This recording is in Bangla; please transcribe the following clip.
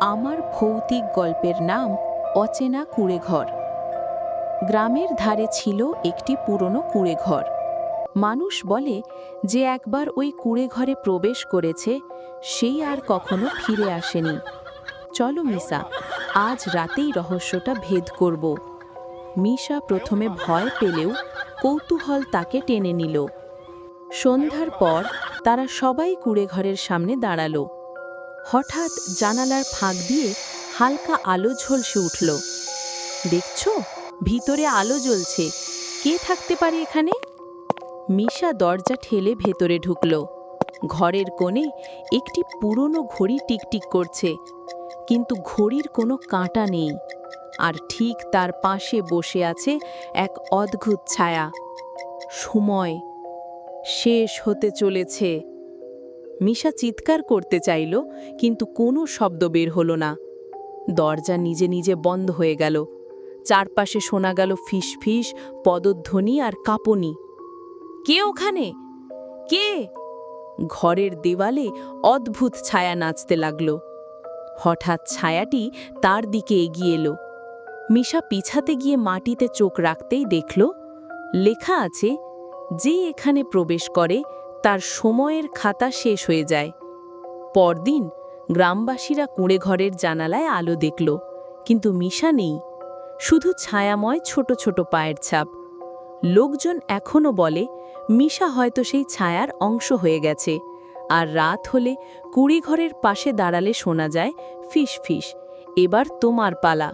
আমার ভৌতিক গল্পের নাম অচেনা কুঁড়েঘর। গ্রামের ধারে ছিল একটি পুরনো কুঁড়েঘর। মানুষ বলে যে একবার ওই কুঁড়েঘরে প্রবেশ করেছে, সেই আর কখনো ফিরে আসেনি। চলো মিসা, আজ রাতেই রহস্যটা ভেদ করব। মিশা প্রথমে ভয় পেলেও কৌতূহল তাকে টেনে নিল। সন্ধ্যার পর তারা সবাই কুঁড়েঘরের সামনে দাঁড়াল। হঠাৎ জানালার ফাঁক দিয়ে হালকা আলো ঝলসে উঠল। দেখছ? ভিতরে আলো জ্বলছে। কে থাকতে পারে এখানে? মিশা দরজা ঠেলে ভেতরে ঢুকল। ঘরের কোণে একটি পুরনো ঘড়ি টিকটিক করছে। কিন্তু ঘড়ির কোনো কাঁটা নেই। আর ঠিক তার পাশে বসে আছে এক অদ্ভুত ছায়া। সময় শেষ হতে চলেছে। মিশা চিৎকার করতে চাইল, কিন্তু কোনো শব্দ বের হলো না। দরজা নিজে নিজে বন্ধ হয়ে গেল। চারপাশে শোনা গেল ফিস ফিস পদধ্বনি আর কাঁপনি। কে ওখানে? কে? ঘরের দেওয়ালে অদ্ভুত ছায়া নাচতে লাগল। হঠাৎ ছায়াটি তার দিকে এগিয়ে এলো। মিশা পিছাতে গিয়ে মাটিতে চোখ রাখতেই দেখল, লেখা আছে, যে এখানে প্রবেশ করে তার সময়ের খাতা শেষ হয়ে যায়। পরদিন গ্রামবাসীরা কুঁড়ে ঘরের জানালায় আলো দেখল, কিন্তু মিশা নেই। শুধু ছায়াময় ছোট ছোট পায়ের ছাপ। লোকজন এখনও বলে, মিশা হয়তো সেই ছায়ার অংশ হয়ে গেছে। আর রাত হলে কুড়ি ঘরের পাশে দাঁড়ালে শোনা যায়, ফিস ফিস, এবার তোমার পালা।